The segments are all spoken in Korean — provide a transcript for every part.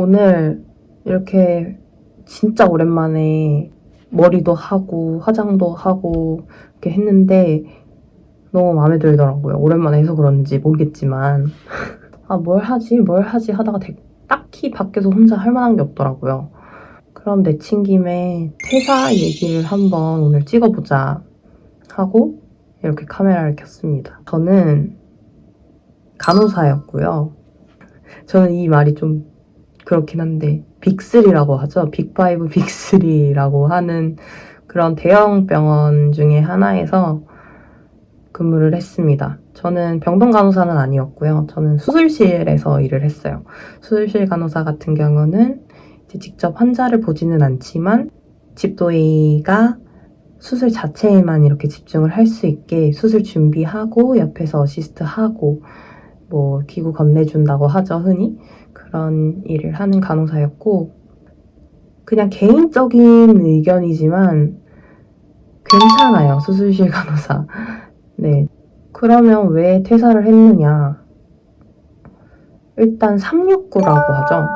오늘 이렇게 진짜 오랜만에 머리도 하고 화장도 하고 이렇게 했는데 너무 마음에 들더라고요. 오랜만에 해서 그런지 모르겠지만 아 뭘 하지 뭘 하지 하다가 되- 딱히 밖에서 혼자 할 만한 게 없더라고요. 그럼 내친 김에 퇴사 얘기를 한번 오늘 찍어보자 하고 이렇게 카메라를 켰습니다. 저는 간호사였고요. 저는 이 말이 좀 그렇긴 한데 빅3라고 하죠. 빅5, 빅3라고 하는 그런 대형 병원 중에 하나에서 근무를 했습니다. 저는 병동 간호사는 아니었고요. 저는 수술실에서 일을 했어요. 수술실 간호사 같은 경우는 직접 환자를 보지는 않지만 집도이가 수술 자체에만 이렇게 집중을 할 수 있게 수술 준비하고 옆에서 어시스트 하고 뭐 기구 건네준다고 하죠 흔히 그런 일을 하는 간호사였고 그냥 개인적인 의견이지만 괜찮아요 수술실 간호사. 네. 그러면 왜 퇴사를 했느냐? 일단 369라고 하죠.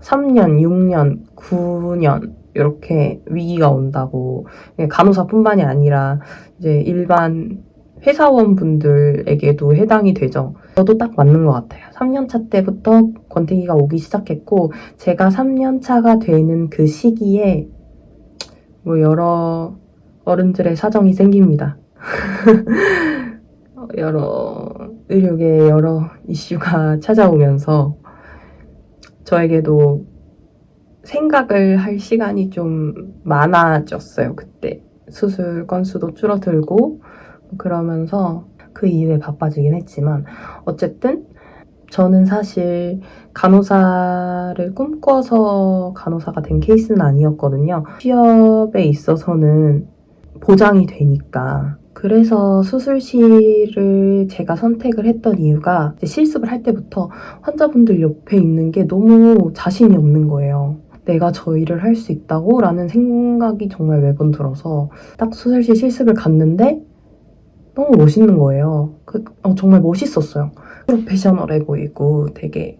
3년 6년 9년 이렇게 위기가 온다고. 간호사뿐만이 아니라 이제 일반 회사원분들에게도 해당이 되죠. 저도 딱 맞는 것 같아요. 3년차 때부터 권태기가 오기 시작했고, 제가 3년차가 되는 그 시기에 뭐 여러 어른들의 사정이 생깁니다. 여러 의료계 여러 이슈가 찾아오면서 저에게도 생각을 할 시간이 좀 많아졌어요, 그때. 수술 건수도 줄어들고, 그러면서 그 이후에 바빠지긴 했지만 어쨌든 저는 사실 간호사를 꿈꿔서 간호사가 된 케이스는 아니었거든요. 취업에 있어서는 보장이 되니까. 그래서 수술실을 제가 선택을 했던 이유가 실습을 할 때부터 환자분들 옆에 있는 게 너무 자신이 없는 거예요. 내가 저 일을 할 수 있다고? 라는 생각이 정말 매번 들어서 딱 수술실 실습을 갔는데 너무 멋있는 거예요. 그, 어, 정말 멋있었어요. 프로페셔널해 보이고 되게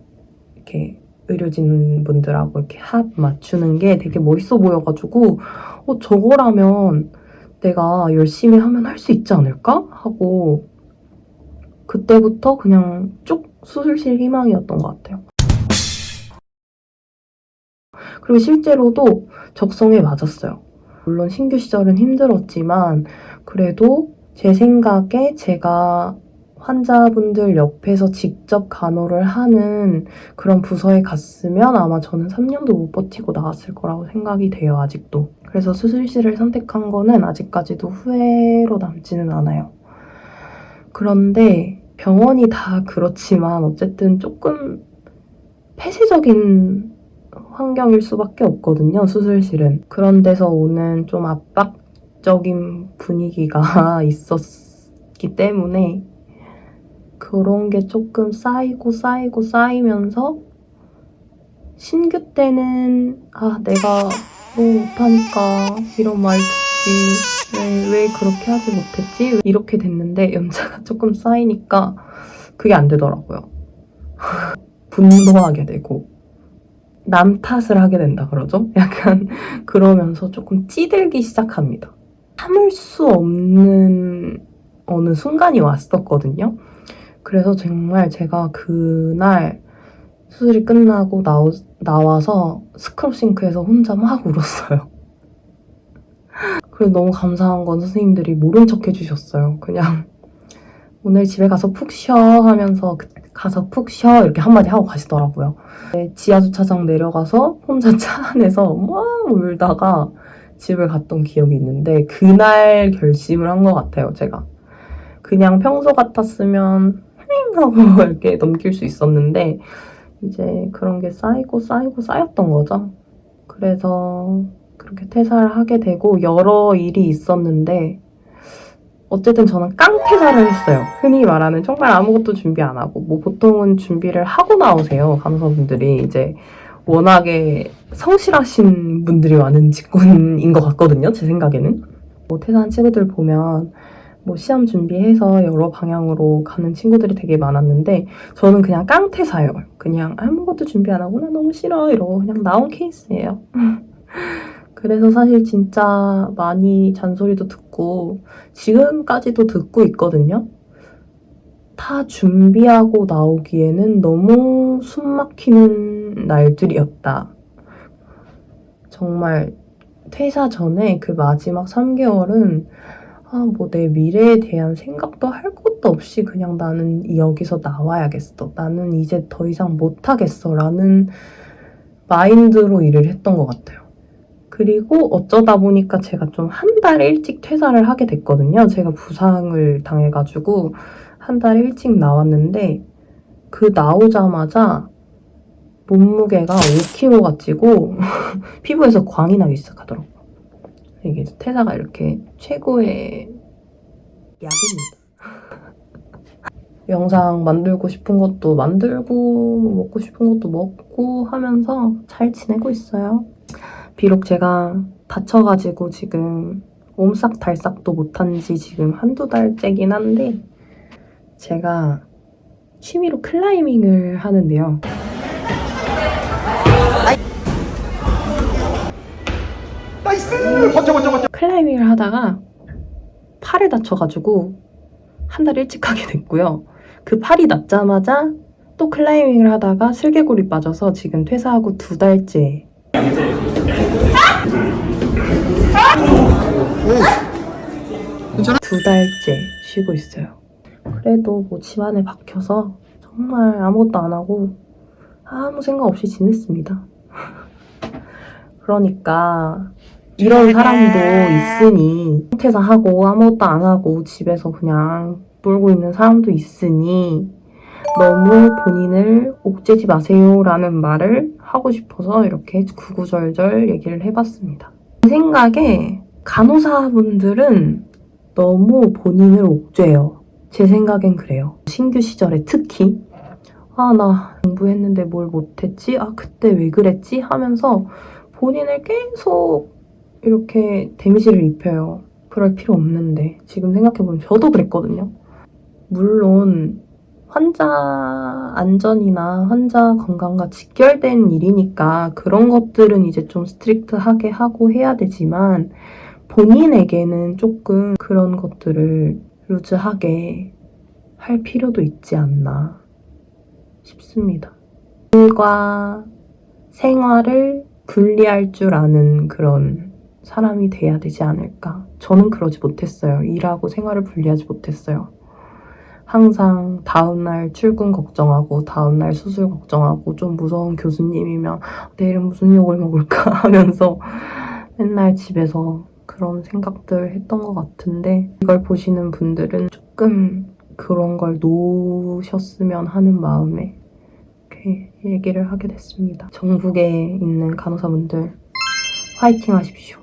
이렇게 의료진 분들하고 이렇게 합 맞추는 게 되게 멋있어 보여가지고 어, 저거라면 내가 열심히 하면 할 수 있지 않을까? 하고 그때부터 그냥 쭉 수술실 희망이었던 것 같아요. 그리고 실제로도 적성에 맞았어요. 물론 신규 시절은 힘들었지만 그래도 제 생각에 제가 환자분들 옆에서 직접 간호를 하는 그런 부서에 갔으면 아마 저는 3년도 못 버티고 나왔을 거라고 생각이 돼요, 아직도. 그래서 수술실을 선택한 거는 아직까지도 후회로 남지는 않아요. 그런데 병원이 다 그렇지만 어쨌든 조금 폐쇄적인 환경일 수밖에 없거든요, 수술실은. 그런 데서 오는 좀 압박 적인 분위기가 있었기 때문에 그런 게 조금 쌓이고 쌓이고 쌓이면서 신규 때는 아, 내가 뭐 못하니까 이런 말 듣지. 왜, 왜 그렇게 하지 못했지? 이렇게 됐는데 연차가 조금 쌓이니까 그게 안 되더라고요. 분노하게 되고. 남 탓을 하게 된다 그러죠? 약간 그러면서 조금 찌들기 시작합니다. 참을 수 없는 어느 순간이 왔었거든요. 그래서 정말 제가 그날 수술이 끝나고 나오, 나와서 스크럽 싱크에서 혼자 막 울었어요. 그래서 너무 감사한 건 선생님들이 모른 척 해주셨어요. 그냥 오늘 집에 가서 푹 쉬어 하면서 그- 가서 푹 쉬어 이렇게 한마디 하고 가시더라고요. 네, 지하 주차장 내려가서 혼자 차 안에서 막 울다가 집을 갔던 기억이 있는데 그날 결심을 한 것 같아요, 제가. 그냥 평소 같았으면 힝 하고 이렇게 넘길 수 있었는데 이제 그런 게 쌓이고 쌓이고 쌓였던 거죠. 그래서 그렇게 퇴사를 하게 되고 여러 일이 있었는데 어쨌든 저는 깡퇴사를 했어요. 흔히 말하는 정말 아무것도 준비 안 하고 뭐 보통은 준비를 하고 나오세요. 간호사분들이 이제 워낙에 성실하신 분들이 많은 직군인 것 같거든요. 제 생각에는. 뭐 퇴사한 친구들 보면 뭐 시험 준비해서 여러 방향으로 가는 친구들이 되게 많았는데 저는 그냥 깡태사예요. 그냥 아무것도 준비 안 하고 나 너무 싫어 이러고 그냥 나온 케이스예요. 그래서 사실 진짜 많이 잔소리도 듣고 지금까지도 듣고 있거든요. 다 준비하고 나오기에는 너무 숨 막히는 날들이었다. 정말 퇴사 전에 그 마지막 3개월은 아, 뭐 내 미래에 대한 생각도 할 것도 없이 그냥 나는 여기서 나와야겠어. 나는 이제 더 이상 못하겠어. 라는 마인드로 일을 했던 것 같아요. 그리고 어쩌다 보니까 제가 좀 한 달 일찍 퇴사를 하게 됐거든요. 제가 부상을 당해가지고 한 달 일찍 나왔는데 그 나오자마자 몸무게가 5kg가 찌고 피부에서 광이 나기 시작하더라고요. 이게 퇴사가 이렇게 최고의 약입니다. 영상 만들고 싶은 것도 만들고 먹고 싶은 것도 먹고 하면서 잘 지내고 있어요. 비록 제가 다쳐가지고 지금 옴싹달싹도 못한 지 지금 한두 달째긴 한데 제가 취미로 클라이밍을 하는데요. 클라이밍을 하다가 팔을 다쳐가지고 한 달 일찍 하게 됐고요. 그 팔이 낫자마자 또 클라이밍을 하다가 슬개골이 빠져서 지금 퇴사하고 두 달째. 두 달째 쉬고 있어요. 그래도 뭐 집안에 박혀서 정말 아무것도 안 하고 아무 생각 없이 지냈습니다. 그러니까 이런 사람도 있으니 퇴사하고 아무것도 안 하고 집에서 그냥 놀고 있는 사람도 있으니 너무 본인을 옥죄지 마세요라는 말을 하고 싶어서 이렇게 구구절절 얘기를 해봤습니다. 제 생각에 간호사분들은 너무 본인을 옥죄요. 제 생각엔 그래요. 신규 시절에 특히 아 나 공부했는데 뭘 못했지? 아 그때 왜 그랬지? 하면서 본인을 계속 이렇게 데미지를 입혀요. 그럴 필요 없는데 지금 생각해보면 저도 그랬거든요. 물론 환자 안전이나 환자 건강과 직결된 일이니까 그런 것들은 이제 좀 스트릭트하게 하고 해야 되지만 본인에게는 조금 그런 것들을 루즈하게 할 필요도 있지 않나 싶습니다. 일과 생활을 분리할 줄 아는 그런 사람이 돼야 되지 않을까. 저는 그러지 못했어요. 일하고 생활을 분리하지 못했어요. 항상 다음날 출근 걱정하고 다음날 수술 걱정하고 좀 무서운 교수님이면 내일은 무슨 욕을 먹을까 하면서 맨날 집에서 그런 생각들 했던 것 같은데 이걸 보시는 분들은 조금 그런 걸 놓으셨으면 하는 마음에 이렇게 얘기를 하게 됐습니다. 전국에 있는 간호사분들 화이팅 하십시오.